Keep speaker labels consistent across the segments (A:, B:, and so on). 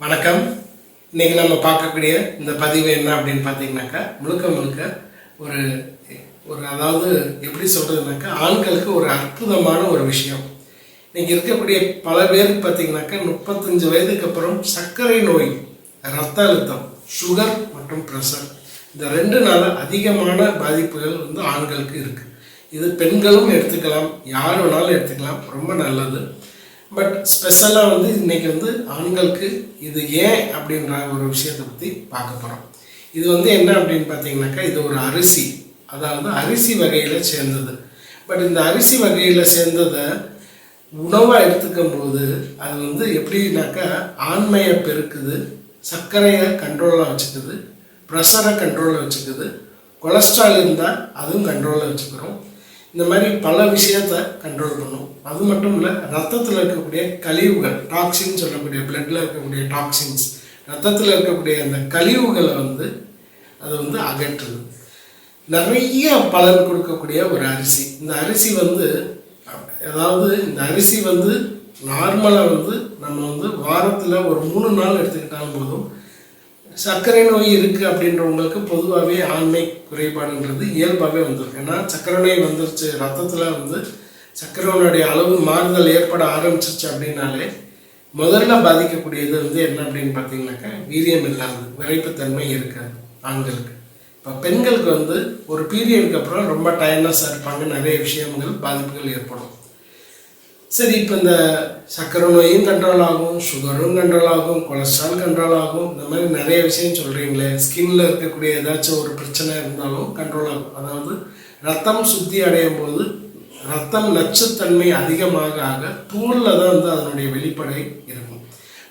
A: வணக்கம். இன்னைக்கு நம்ம பார்க்கக்கூடிய இந்த பதிவு என்ன அப்படின்னு பார்த்தீங்கன்னாக்கா முழுக்க முழுக்க ஒரு ஒரு அதாவது எப்படி சொல்றதுனாக்கா ஆண்களுக்கு ஒரு அற்புதமான ஒரு விஷயம். இன்னைக்கு இருக்கக்கூடிய பல பேருக்கு பார்த்தீங்கன்னாக்கா முப்பத்தஞ்சு வயதுக்கு அப்புறம் சர்க்கரை நோய் ரத்த அழுத்தம் சுகர் மற்றும் ப்ரெஷர் இந்த ரெண்டு நாள் அதிகமான பாதிப்புகள் வந்து ஆண்களுக்கு இருக்கு. இது பெண்களும் எடுத்துக்கலாம் யார் வேணாலும் எடுத்துக்கலாம் ரொம்ப நல்லது. பட் ஸ்பெஷலாக வந்து இன்றைக்கி வந்து ஆண்களுக்கு இது ஏன் அப்படின்ற ஒரு விஷயத்தை பற்றி பார்க்க போகிறோம் இது வந்து என்ன அப்படின்னு பார்த்தீங்கன்னாக்கா இது ஒரு அரிசி. அதாவது அரிசி வகையில் சேர்ந்தது. பட் இந்த அரிசி வகையில் சேர்ந்ததை உணவாக எடுத்துக்கும் போது அது வந்து எப்படின்னாக்கா ஆண்மையை பெருக்குது சர்க்கரையை கண்ட்ரோலாக வச்சுக்குது ப்ரெஷரை கண்ட்ரோலில் வச்சுக்குது கொலஸ்ட்ரால் இருந்தால் அதுவும் கண்ட்ரோலில் வச்சுக்கிறோம். இந்த மாதிரி பல விஷயத்த கண்ட்ரோல் பண்ணும். அது மட்டும் இல்லை ரத்தத்தில் இருக்கக்கூடிய கழிவுகள் டாக்ஸின் சொல்லக்கூடிய பிளட்டில் இருக்கக்கூடிய டாக்ஸின்ஸ் ரத்தத்தில் இருக்கக்கூடிய அந்த கழிவுகளை வந்து அது வந்து அகற்றுது. நிறைய பலன் கொடுக்கக்கூடிய ஒரு அரிசி. இந்த அரிசி வந்து அதாவது இந்த அரிசி வந்து நார்மலாக வந்து நம்ம வந்து வாரத்தில் ஒரு மூணு நாள் எடுத்துக்கிட்டாலும் போதும். சர்க்கரை நோய் இருக்குது அப்படின்றவங்களுக்கு பொதுவாகவே ஆண்மை குறைபாடுன்றது இயல்பாகவே வந்திருக்கு. ஏன்னா சர்க்கரை நோய் வந்துருச்சு ரத்தத்தில் வந்து சர்க்கரைனுடைய அளவு மாறுதல் ஏற்பட ஆரம்பிச்சிருச்சு அப்படின்னாலே முதல்ல பாதிக்கக்கூடியது வந்து என்ன அப்படின்னு பார்த்தீங்கன்னாக்கா வீரியம் இல்லாதது விரைப்புத்தன்மை இருக்காது ஆண்களுக்கு. இப்போ பெண்களுக்கு வந்து ஒரு பீரியடுக்கு அப்புறம் ரொம்ப டயர்னஸாக இருப்பாங்க நிறைய விஷயங்கள் பாதிப்புகள் ஏற்படும். சரி இப்போ இந்த சர்க்கரை நோயும் கண்ட்ரோல் ஆகும் சுகரும் கண்ட்ரோல் ஆகும் கொலஸ்ட்ரால் கண்ட்ரோல் ஆகும் இந்த மாதிரி நிறைய விஷயம் சொல்கிறீங்களே ஸ்கின்ல இருக்கக்கூடிய ஏதாச்சும் ஒரு பிரச்சனை இருந்தாலும் கண்ட்ரோல் ஆகும். அதாவது ரத்தம் சுத்தி அடையும் போது ரத்தம் நச்சுத்தன்மை அதிகமாக ஆக தூளில் தான் வந்து அதனுடைய வெளிப்படை இருக்கும்.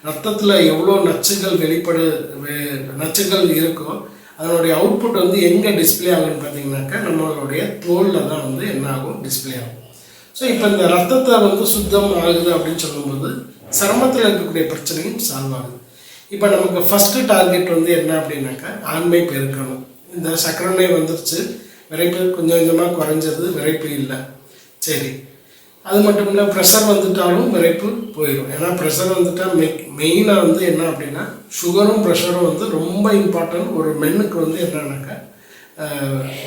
A: ரத்தத்தில் எவ்வளோ நச்சுகள் வெளிப்படு வே- நச்சுகள் இருக்கோ அதனுடைய அவுட்புட் வந்து எங்கே டிஸ்ப்ளே ஆகும்னு பார்த்தீங்கன்னாக்கா நம்மளுடைய தோலில் தான் வந்து என்ன ஆகும்? டிஸ்ப்ளே ஆகும். ஸோ இப்போ இந்த ரத்தத்தை வந்து சுத்தம் ஆகுது அப்படின்னு சொல்லும்போது சிரமத்தில் இருக்கக்கூடிய பிரச்சனையும் சால்வ் ஆகுது. இப்போ நமக்கு ஃபஸ்ட்டு டார்கெட் வந்து என்ன அப்படின்னாக்கா ஆண்மை பெருக்கணும். இந்த சக்கரை நோய் வந்துருச்சு. விரைப்பு கொஞ்சம் கொஞ்சமாக குறைஞ்சது விரைப்பு இல்லை. சரி. அது மட்டும் இல்லை ப்ரெஷர் வந்துட்டாலும் விரைப்பு போயிடும். ஏன்னா ப்ரெஷர் வந்துட்டால் மெ மெயினாக வந்து என்ன அப்படின்னா சுகரும் ப்ரெஷரும் வந்து ரொம்ப இம்பார்ட்டன்ட் ஒரு மென்னுக்கு வந்து என்னன்னாக்கா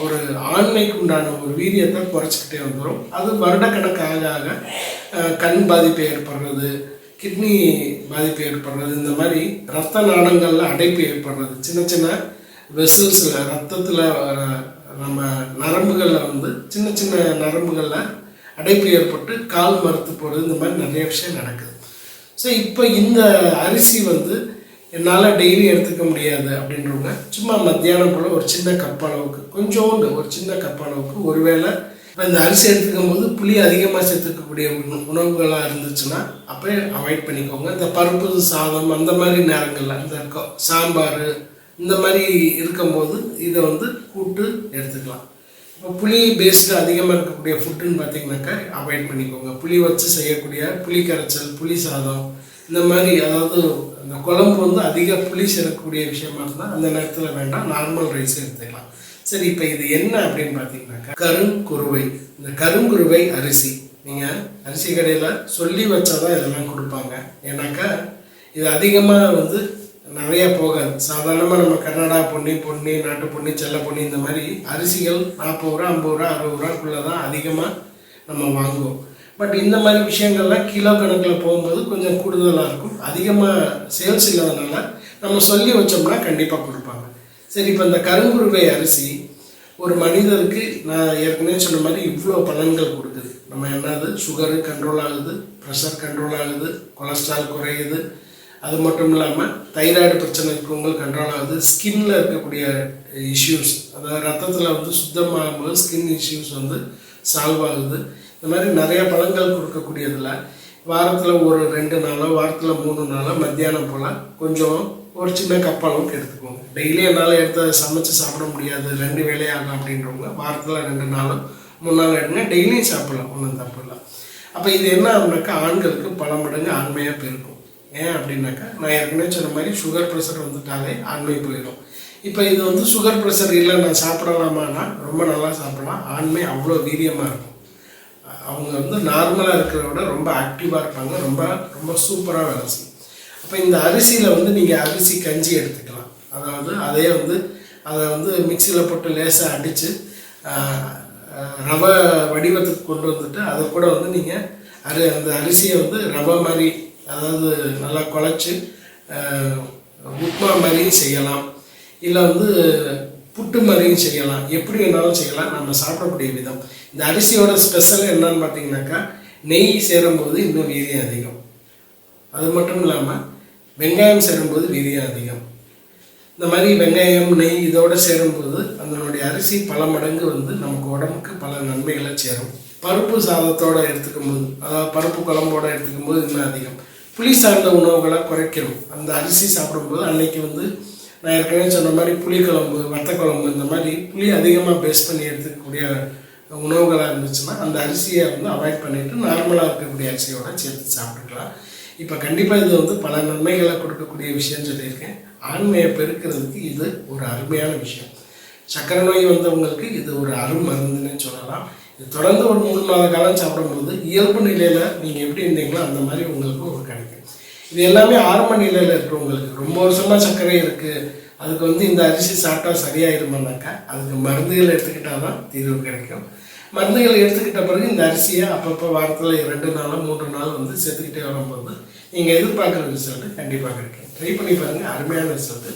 A: ஒரு ஆண்மைக்கு உண்டான ஒரு வீரியத்தை குறைச்சிக்கிட்டே வந்துடும் அது வருடக்கணக்காக ஆக கண் பாதிப்பு ஏற்படுறது கிட்னி பாதிப்பு ஏற்படுறது இந்த மாதிரி ரத்த நாடங்களில் அடைப்பு ஏற்படுறது. சின்ன சின்ன வெசல்ஸில் ரத்தத்தில் நம்ம நரம்புகளில் வந்து சின்ன சின்ன நரம்புகளில் அடைப்பு ஏற்பட்டு கால் மறுத்து போகிறது இந்த மாதிரி நிறைய விஷயம் நடக்குது. ஸோ இப்போ இந்த அரிசி வந்து என்னால் டெய்லி எடுத்துக்க முடியாது அப்படின்றவங்க சும்மா மத்தியானம் போல் ஒரு சின்ன கப் அளவுக்கு கொஞ்சோண்டு ஒரு சின்ன கப் அளவுக்கு ஒருவேளை இப்போ இந்த அரிசி எடுத்துக்கும் போது புளி அதிகமாக சேர்த்துக்கக்கூடிய உணவுகளாக இருந்துச்சுன்னா அப்போ அவாய்ட் பண்ணிக்கோங்க. இந்த பருப்பு சாதம் அந்த மாதிரி நேரங்களில் இந்த சாம்பார் இந்த மாதிரி இருக்கும்போது இதை வந்து கூட்டு எடுத்துக்கலாம். இப்போ புளி பேஸ்டு அதிகமாக இருக்கக்கூடிய ஃபுட்டுன்னு பார்த்தீங்கன்னாக்கா அவாய்ட் பண்ணிக்கோங்க. புளி வச்சு செய்யக்கூடிய புளி கரைச்சல் புளி சாதம் இந்த மாதிரி அதாவது அந்த குழம்பு வந்து அதிக புளி சேரக்கூடிய விஷயமா இருந்தால் அந்த நேரத்தில் வேண்டாம். நார்மல் ரைஸ் எடுத்துக்கலாம். சரி இப்போ இது என்ன அப்படின்னு பார்த்தீங்கன்னாக்கா கருங்குருவை இந்த கருங்குருவை அரிசி. நீங்கள் அரிசி கடையில் சொல்லி வச்சாதான் இதெல்லாம் கொடுப்பாங்க. ஏன்னாக்கா இது அதிகமாக வந்து நிறையா போகாது. சாதாரணமாக நம்ம கர்நாடகா பொன்னி பொன்னி நாட்டு பொன்னி செல்ல பொன்னி இந்த மாதிரி அரிசிகள் நாற்பது ரூபா ஐம்பது ரூபா அறுபது ரூபாக்குள்ளே தான் அதிகமாக நம்ம வாங்குவோம். பட் இந்த மாதிரி விஷயங்கள்லாம் கிலோ கணக்கில் போகும்போது கொஞ்சம் கூடுதலாக இருக்கும். அதிகமாக சேல்ஸ் இல்லாதனால நம்ம சொல்லி வச்சோம்னா கண்டிப்பாக கொடுப்பாங்க. சரி இப்போ இந்த கருங்குருவை அரிசி ஒரு மனிதருக்கு நான் ஏற்கனவே சொன்ன மாதிரி இவ்வளோ பலன்கள் கொடுக்குது. நம்ம என்னது? சுகரு கண்ட்ரோல் ஆகுது ப்ரெஷர் கண்ட்ரோல் ஆகுது கொலஸ்ட்ரால் குறையுது. அது மட்டும் இல்லாமல் தைராய்டு பிரச்சனை இருக்கவங்க கண்ட்ரோல் ஆகுது. ஸ்கின்ல இருக்கக்கூடிய இஷ்யூஸ் அதாவது ரத்தத்தில் வந்து சுத்தமாகும்போது ஸ்கின் இஷ்யூஸ் வந்து சால்வ் ஆகுது. இந்த மாதிரி நிறைய பழங்கள் கொடுக்கக்கூடியதில் வாரத்தில் ஒரு ரெண்டு நாளோ வாரத்தில் மூணு நாளோ மத்தியானம் போல் கொஞ்சம் ஒரு சின்ன கப் அளவுக்கு எடுத்துக்கோங்க டெய்லி என்னால் எடுத்து அதை சமைச்சு சாப்பிட முடியாது. ரெண்டு வேலையாகும் அப்படின்றவங்க வாரத்தில் ரெண்டு நாளும் மூணு நாள் எடுங்க டெய்லியும் சாப்பிடலாம் ஒன்றும் தப்பு இல்லை. அப்போ இது என்ன ஆகுனாக்கா ஆண்களுக்கு பல மடங்கு ஆண்மையாக போயிருக்கும். ஏன் அப்படின்னாக்கா நான் ஏற்கனவே சொன்ன மாதிரி சுகர் ப்ரெஷர் வந்துட்டாலே ஆண்மை போயிடும். இப்போ இது வந்து சுகர் ப்ரெஷர் இல்லை நான் சாப்பிடலாமான்னா ரொம்ப நல்லா சாப்பிடலாம். ஆண்மை அவ்வளோ வீரியமாக இருக்கும். அவங்க வந்து நார்மலாக இருக்கிறத விட ரொம்ப ஆக்டிவாக இருப்பாங்க. ரொம்ப ரொம்ப சூப்பராக வேலை செய்யும். அப்போ இந்த அரிசியில் வந்து நீங்கள் அரிசி கஞ்சி எடுத்துக்கலாம். அதாவது அதே வந்து அதை வந்து மிக்சியில் போட்டு லேசாக அடித்து ரவை வடிவத்துக்கு கொண்டு வந்துட்டு அதை கூட வந்து நீங்கள் அரி அந்த அரிசியை வந்து ரவை மாதிரி அதாவது நல்லா குழச்சி உப்மா மாதிரியும் செய்யலாம். இல்லை வந்து புட்டு மாதிரியும் செய்யலாம். எப்படி வேணாலும் செய்யலாம். நம்ம சாப்பிடக்கூடிய விதம். இந்த அரிசியோட ஸ்பெஷல் என்னன்னு பார்த்தீங்கன்னாக்கா நெய் சேரும்போது இன்னும் வீரியம் அதிகம். அது மட்டும் இல்லாமல் வெங்காயம் சேரும்போது வீரியம் அதிகம். இந்த மாதிரி வெங்காயம் நெய் இதோட சேரும்போது அதனுடைய அரிசி பல மடங்கு வந்து நமக்கு உடம்புக்கு பல நன்மைகளை சேரும். பருப்பு சாதத்தோட எடுத்துக்கும் போது அதாவது பருப்பு குழம்போட எடுத்துக்கும் போது இன்னும் அதிகம். புளி சார்ந்த உணவுகளை குறைக்கணும். அந்த அரிசி சாப்பிடும்போது அன்னைக்கு வந்து நான் ஏற்கனவே சொன்ன மாதிரி புளிக்குழம்பு வத்த குழம்பு இந்த மாதிரி புளி அதிகமாக பேஸ் பண்ணி எடுத்துக்கக்கூடிய உணவுகளாக இருந்துச்சுன்னா அந்த அரிசியை வந்து அவாய்ட் பண்ணிட்டு நார்மலாக இருக்கக்கூடிய அரிசியோட சேர்த்து சாப்பிட்டுக்கலாம். இப்போ கண்டிப்பாக இது வந்து பல நன்மைகளை கொடுக்கக்கூடிய விஷயம் சொல்லியிருக்கேன். ஆண்மையை பெருக்கிறதுக்கு இது ஒரு அருமையான விஷயம். சக்கரை நோய் வந்தவங்களுக்கு இது ஒரு அருமருந்துன்னு சொல்லலாம். இது தொடர்ந்து ஒரு மூணு மாத காலம் சாப்பிடும்போது இயல்பு நிலையில் நீங்கள் எப்படி இருந்தீங்களோ அந்த மாதிரி உங்களுக்கு ஒரு கிடைக்கும். இது எல்லாமே ஆரம்ப நிலையில் இருக்கிறவங்களுக்கு ரொம்ப வருஷமாக சர்க்கரை இருக்குது அதுக்கு வந்து இந்த அரிசி சாப்பிட்டா சரியாயிருமானாக்கா அதுக்கு மருந்துகள் எடுத்துக்கிட்டால் தான் தீர்வு கிடைக்கும். மருந்துகள் எடுத்துக்கிட்ட பிறகு இந்த அரிசியை அப்பப்போ வாரத்தில் ரெண்டு நாள் மூன்று நாள் வந்து சேர்த்துக்கிட்டே வரும்போது நீங்கள் எதிர்பார்க்குற ரிசல்ட்டு கண்டிப்பாக கிடைக்கும். ட்ரை பண்ணி பாருங்கள் அருமையான ரிசல்ட்டு